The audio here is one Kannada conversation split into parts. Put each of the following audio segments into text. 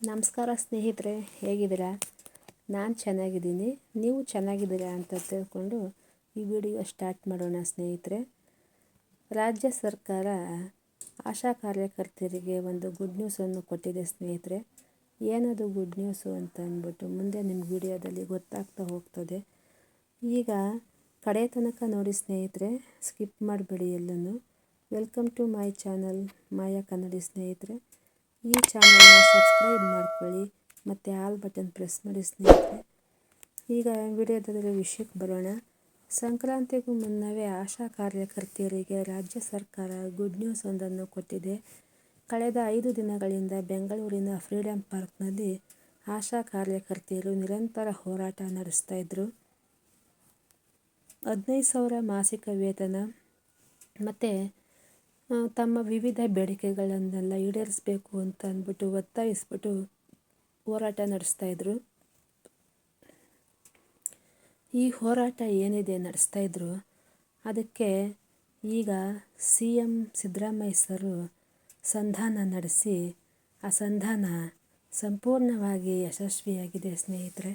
ನಮಸ್ಕಾರ ಸ್ನೇಹಿತರೆ, ಹೇಗಿದ್ದೀರಾ? ನಾನು ಚೆನ್ನಾಗಿದ್ದೀನಿ. ನೀವು ಚೆನ್ನಾಗಿದ್ದೀರಾ ಅಂತ ತಿಳ್ಕೊಂಡು ಈ ವಿಡಿಯೋ ಸ್ಟಾರ್ಟ್ ಮಾಡೋಣ ಸ್ನೇಹಿತರೆ. ರಾಜ್ಯ ಸರ್ಕಾರ ಆಶಾ ಕಾರ್ಯಕರ್ತರಿಗೆ ಒಂದು ಗುಡ್ ನ್ಯೂಸನ್ನು ಕೊಟ್ಟಿದೆ ಸ್ನೇಹಿತರೆ. ಏನದು ಗುಡ್ ನ್ಯೂಸು ಅಂತ ಅಂದ್ಬಿಟ್ಟು ಮುಂದೆ ನಿಮ್ಮ ವಿಡಿಯೋದಲ್ಲಿ ಗೊತ್ತಾಗ್ತಾ ಹೋಗ್ತದೆ. ಈಗ ಕಡೆ ತನಕ ನೋಡಿ ಸ್ನೇಹಿತರೆ ಸ್ಕಿಪ್ ಮಾಡಬೇಡಿ ಎಲ್ಲನೂ. Welcome to my channel Maya Kannadi ಸ್ನೇಹಿತರೆ. ಈ ಚಾನಲ್ನ ಸಬ್ಸ್ಕ್ರೈಬ್ ಮಾಡ್ಕೊಳ್ಳಿ, ಮತ್ತು ಆಲ್ ಬಟನ್ ಪ್ರೆಸ್ ಮಾಡಿ ಸ್ನೇಹಿತರೆ. ಈಗ ವಿಡಿಯೋದಲ್ಲಿ ವಿಷಯಕ್ಕೆ ಬರೋಣ. ಸಂಕ್ರಾಂತಿಗೂ ಮುನ್ನವೇ ಆಶಾ ಕಾರ್ಯಕರ್ತೆಯರಿಗೆ ರಾಜ್ಯ ಸರ್ಕಾರ ಗುಡ್ ನ್ಯೂಸ್ ಒಂದನ್ನು ಕೊಟ್ಟಿದೆ. ಕಳೆದ ಐದು ದಿನಗಳಿಂದ ಬೆಂಗಳೂರಿನ ಫ್ರೀಡಂ ಪಾರ್ಕ್ನಲ್ಲಿ ಆಶಾ ಕಾರ್ಯಕರ್ತೆಯರು ನಿರಂತರ ಹೋರಾಟ ನಡೆಸ್ತಾ ಇದ್ದರು ಹದಿನೈದು ಸಾವಿರ ಮಾಸಿಕ ವೇತನ, ಮತ್ತು ತಮ್ಮ ವಿವಿಧ ಬೇಡಿಕೆಗಳನ್ನೆಲ್ಲ ಈಡೇರಿಸಬೇಕು ಅಂತ ಅಂದ್ಬಿಟ್ಟು ಒತ್ತಾಯಿಸ್ಬಿಟ್ಟು ಹೋರಾಟ ನಡೆಸ್ತಾಯಿದ್ರು ಈ ಹೋರಾಟ ಏನಿದೆ ನಡೆಸ್ತಾಯಿದ್ರು ಅದಕ್ಕೆ ಈಗ ಸಿ ಎಂ ಸಿದ್ದರಾಮಯ್ಯ ಸರು ಸಂಧಾನ ನಡೆಸಿ, ಆ ಸಂಧಾನ ಸಂಪೂರ್ಣವಾಗಿ ಯಶಸ್ವಿಯಾಗಿದೆ ಸ್ನೇಹಿತರೆ.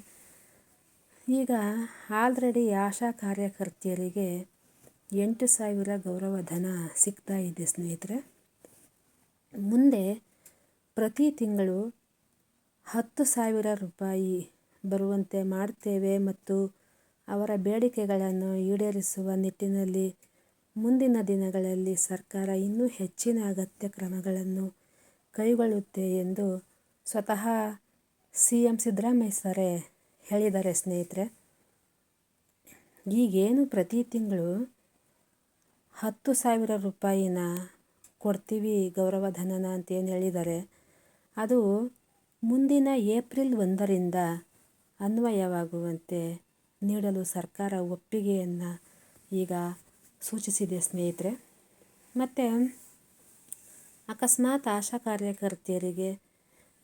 ಈಗ ಆಲ್ರೆಡಿ ಆಶಾ ಕಾರ್ಯಕರ್ತೆಯರಿಗೆ ಎಂಟು ಸಾವಿರ ಗೌರವಧನ ಸಿಗ್ತಾ ಇದೆ ಸ್ನೇಹಿತರೆ. ಮುಂದೆ ಪ್ರತಿ ತಿಂಗಳು ಹತ್ತು ಸಾವಿರ ರೂಪಾಯಿ ಬರುವಂತೆ ಮಾಡ್ತೇವೆ ಮತ್ತು ಅವರ ಬೇಡಿಕೆಗಳನ್ನು ಈಡೇರಿಸುವ ನಿಟ್ಟಿನಲ್ಲಿ ಮುಂದಿನ ದಿನಗಳಲ್ಲಿ ಸರ್ಕಾರ ಇನ್ನೂ ಹೆಚ್ಚಿನ ಅಗತ್ಯ ಕ್ರಮಗಳನ್ನು ಕೈಗೊಳ್ಳುತ್ತೆ ಎಂದು ಸ್ವತಃ ಸಿ ಎಂ ಸಿದ್ದರಾಮಯ್ಯ ಸರೇ ಹೇಳಿದ್ದಾರೆ ಸ್ನೇಹಿತರೆ. ಈಗೇನು ಪ್ರತಿ ತಿಂಗಳು ಹತ್ತು ಸಾವಿರ ರೂಪಾಯಿನ ಕೊಡ್ತೀವಿ ಗೌರವಧನನ ಅಂತೇನು ಹೇಳಿದ್ದಾರೆ ಅದು ಮುಂದಿನ ಏಪ್ರಿಲ್ ಒಂದರಿಂದ ಅನ್ವಯವಾಗುವಂತೆ ನೀಡಲು ಸರ್ಕಾರ ಒಪ್ಪಿಗೆಯನ್ನು ಈಗ ಸೂಚಿಸಿದೆ ಸ್ನೇಹಿತರೆ. ಮತ್ತು ಅಕಸ್ಮಾತ್ ಆಶಾ ಕಾರ್ಯಕರ್ತೆಯರಿಗೆ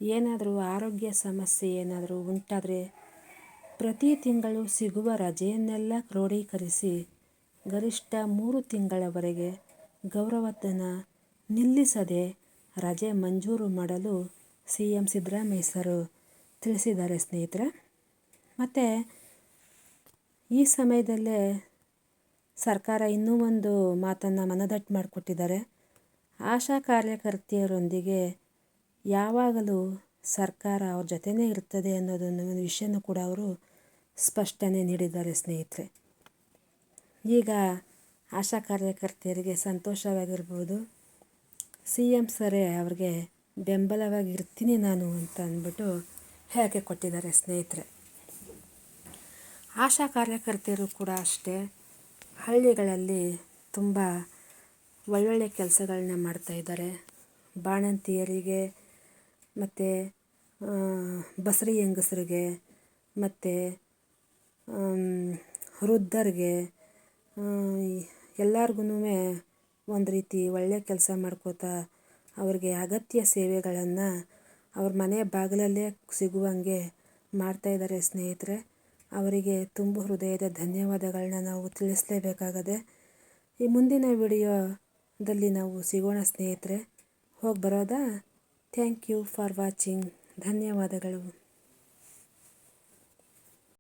ಏನಾದರೂ ಆರೋಗ್ಯ ಸಮಸ್ಯೆ ಏನಾದರೂ ಉಂಟಾದರೆ ಪ್ರತಿ ತಿಂಗಳು ಸಿಗುವ ರಜೆಯನ್ನೆಲ್ಲ ಕ್ರೋಢೀಕರಿಸಿ ಗರಿಷ್ಠ ಮೂರು ತಿಂಗಳವರೆಗೆ ಗೌರವಧನ ನಿಲ್ಲಿಸದೆ ರಜೆ ಮಂಜೂರು ಮಾಡಲು ಸಿ ಎಂ ಸಿದ್ದರಾಮಯ್ಯ ಸರು ತಿಳಿಸಿದ್ದಾರೆ ಸ್ನೇಹಿತರೆ. ಮತ್ತು ಈ ಸಮಯದಲ್ಲೇ ಸರ್ಕಾರ ಇನ್ನೂ ಒಂದು ಮಾತನ್ನು ಮನದಟ್ಟು ಮಾಡಿಕೊಟ್ಟಿದ್ದಾರೆ. ಆಶಾ ಕಾರ್ಯಕರ್ತೆಯರೊಂದಿಗೆ ಯಾವಾಗಲೂ ಸರ್ಕಾರ ಅವ್ರ ಜೊತೆಯೇ ಇರ್ತದೆ ಅನ್ನೋದನ್ನು ವಿಷಯನೂ ಕೂಡ ಅವರು ಸ್ಪಷ್ಟನೆ ನೀಡಿದ್ದಾರೆ ಸ್ನೇಹಿತರೆ. ಈಗ ಆಶಾ ಕಾರ್ಯಕರ್ತೆಯರಿಗೆ ಸಂತೋಷವಾಗಿರ್ಬೋದು. ಸಿ ಎಂ ಸರೇ ಅವ್ರಿಗೆ ಬೆಂಬಲವಾಗಿರ್ತೀನಿ ನಾನು ಅಂತ ಅಂದ್ಬಿಟ್ಟು ಹೇಳಿಕೆ ಕೊಟ್ಟಿದ್ದಾರೆ ಸ್ನೇಹಿತರೆ. ಆಶಾ ಕಾರ್ಯಕರ್ತೆಯರು ಕೂಡ ಅಷ್ಟೇ. ಹಳ್ಳಿಗಳಲ್ಲಿ ತುಂಬ ಒಳ್ಳೊಳ್ಳೆ ಕೆಲಸಗಳನ್ನ ಮಾಡ್ತಾಯಿದ್ದಾರೆ ಬಾಣಂತಿಯರಿಗೆ ಮತ್ತು ಬಸರಿ ಹೆಂಗಸರಿಗೆ ಮತ್ತು ವೃದ್ಧರಿಗೆ ಎಲ್ಲಾರ್ಗು ಒಂದು ರೀತಿ ಒಳ್ಳೆಯ ಕೆಲಸ ಮಾಡ್ಕೋತಾ ಅವ್ರಿಗೆ ಅಗತ್ಯ ಸೇವೆಗಳನ್ನು ಅವ್ರ ಮನೆ ಬಾಗಿಲಲ್ಲೇ ಸಿಗುವಂಗೆ ಮಾಡ್ತಾಯಿದ್ದಾರೆ ಸ್ನೇಹಿತರೆ. ಅವರಿಗೆ ತುಂಬ ಹೃದಯದ ಧನ್ಯವಾದಗಳನ್ನ ನಾವು ತಿಳಿಸಲೇಬೇಕಾಗದೆ, ಈ ಮುಂದಿನ ವಿಡಿಯೋದಲ್ಲಿ ನಾವು ಸಿಗೋಣ ಸ್ನೇಹಿತರೆ. ಹೋಗಿ ಬರೋದಾ? Thank you for watching. ಧನ್ಯವಾದಗಳು.